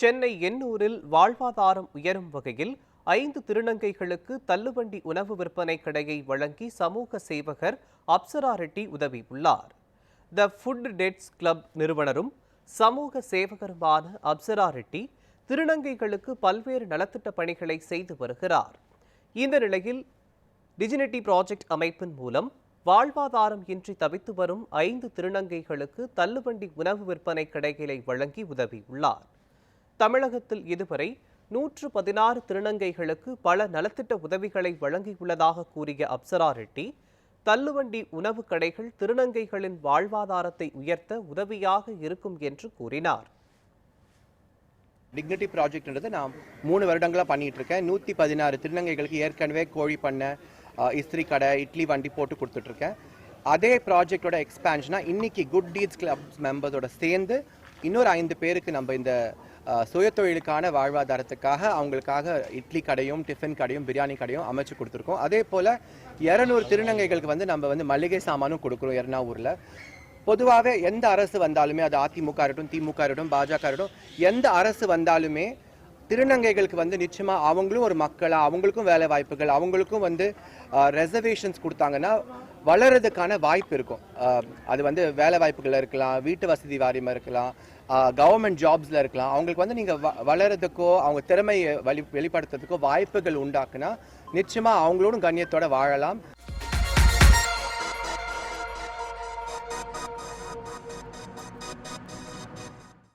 சென்னை எண்ணூரில் வாழ்வாதாரம் உயரும் வகையில் ஐந்து திருநங்கைகளுக்கு தள்ளுவண்டி உணவு விற்பனை கடையை வழங்கி சமூக சேவகர் அப்சரா ரெட்டி உதவியுள்ளார். த ஃபுட் டெட்ஸ் கிளப் நிறுவனரும் சமூக சேவகருமான அப்சரா ரெட்டி திருநங்கைகளுக்கு பல்வேறு நலத்திட்ட பணிகளை செய்து வருகிறார். இந்த நிலையில் டிஜினிட்டி ப்ராஜெக்ட் அமைப்பின் மூலம் வாழ்வாதாரம் இன்றி தவித்து வரும் ஐந்து திருநங்கைகளுக்கு தள்ளுவண்டி உணவு விற்பனை கடைகளை வழங்கி உதவியுள்ளார். தமிழகத்தில் இதுவரை நூற்று பதினாறு திருநங்கைகளுக்கு பல நலத்திட்ட உதவிகளை வழங்கியுள்ளதாக கூறிய அப்சரா ரெட்டி தள்ளுவண்டி உணவு கடைகள் திருநங்கைகளின் வாழ்வாதாரத்தை உயர்த்த உதவியாக இருக்கும் என்று கூறினார். டிக்னிட்டி ப்ராஜெக்ட்ன்றது நான் மூணு வருடங்களாக பண்ணிட்டு இருக்கேன் நூற்றி பதினாறு திருநங்கைகளுக்கு ஏற்கனவே கோழி பண்ணை இஸ்திரி கடை இட்லி வண்டி போட்டு கொடுத்துட்ருக்கேன். அதே ப்ராஜெக்டோட எக்ஸ்பேன்ஷனாக இன்னைக்கு குட் டீட்ஸ் கிளப் மெம்பர்ஸோட சேர்ந்து இன்னொரு ஐந்து பேருக்கு நம்ம இந்த சுய தொழிலுக்கான வாழ்வாதாரத்துக்காக அவங்களுக்காக இட்லி கடையும் டிஃபன் கடையும் பிரியாணி கடையும் அமைச்சு கொடுத்துருக்கோம். அதே போல் இரநூறு திருநங்கைகளுக்கு வந்து நம்ம வந்து மளிகை சாமானும் கொடுக்குறோம் எர்ணாவூரில். பொதுவாகவே எந்த அரசு வந்தாலுமே அது அதிமுக இருக்கட்டும் திமுக இருக்கட்டும் பாஜக இருக்கட்டும் எந்த அரசு வந்தாலுமே திருநங்கைகளுக்கு வந்து நிச்சயமா அவங்களும் ஒரு மக்களா அவங்களுக்கும் வேலை வாய்ப்புகள் அவங்களுக்கும் வந்து ரெசர்வேஷன்ஸ் கொடுத்தாங்கன்னா வளர்றதுக்கான வாய்ப்பு இருக்கும். அது வந்து வேலை வாய்ப்புகள் இருக்கலாம் வீட்டு வசதி வாரியமாக இருக்கலாம் கவர்மெண்ட் ஜாப்ஸில் இருக்கலாம். அவங்களுக்கு வந்து நீங்கள் வளர்றதுக்கோ அவங்க திறமையை வெளி வெளிப்படுத்துறதுக்கோ வாய்ப்புகள் உண்டாக்குனா நிச்சயமா அவங்களோடும் கண்ணியத்தோட வாழலாம்.